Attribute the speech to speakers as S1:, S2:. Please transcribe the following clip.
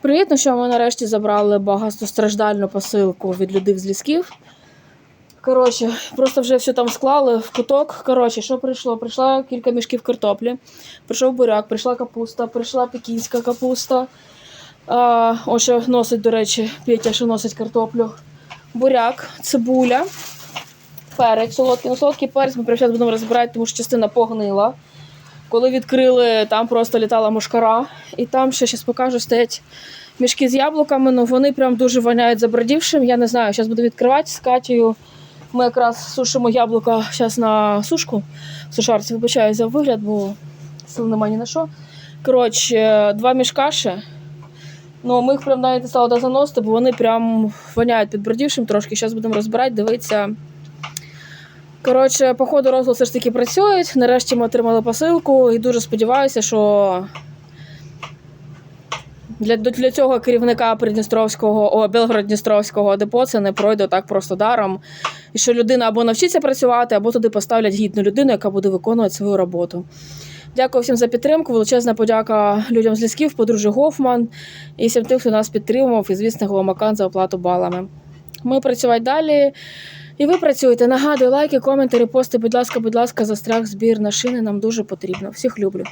S1: Привіт, ну що ми нарешті забрали багатостраждальну посилку від людей з лісків. Коротше, просто вже все там склали в куток. Коротше, що прийшло? Прийшла кілька мішків картоплі, прийшов буряк, прийшла капуста, прийшла пекінська капуста. А, ось що носить, до речі, Петя, що носить картоплю. Буряк, цибуля, перець солодкий. Ну, солодкий перець ми зараз будемо розбирати, тому що частина погнила. Коли відкрили, там просто літала мушкара. І там ще зараз покажу, стоять мішки з яблуками. Ну вони прям дуже воняють забродівшим. Я не знаю, зараз буду відкривати з Катєю. Ми якраз сушимо яблука зараз на сушку. Сушарці вибачаю за вигляд, бо сил немає ні на що. Коротше, два мішка ще. Ну, ми їх прям навіть не стали заносити, бо вони прям воняють підбродівшим трошки. Зараз будемо розбирати, дивитися. Коротше, по ходу все ж таки працюють. Нарешті ми отримали посилку і дуже сподіваюся, що для, для цього керівника Придністровського, о, Белгород-Дністровського депо це не пройде так просто даром. І що людина або навчиться працювати, або туди поставлять гідну людину, яка буде виконувати свою роботу. Дякую всім за підтримку. Величезна подяка людям з лісків, подружжю Гофман і всім тим, хто нас підтримував, і звісно, Голомакан за оплату балами. Ми працювати далі. І ви працюєте. Нагадую, лайки, коменти, репости, будь ласка, будь ласка, застряг збір на шини нам дуже потрібно. Всіх люблю.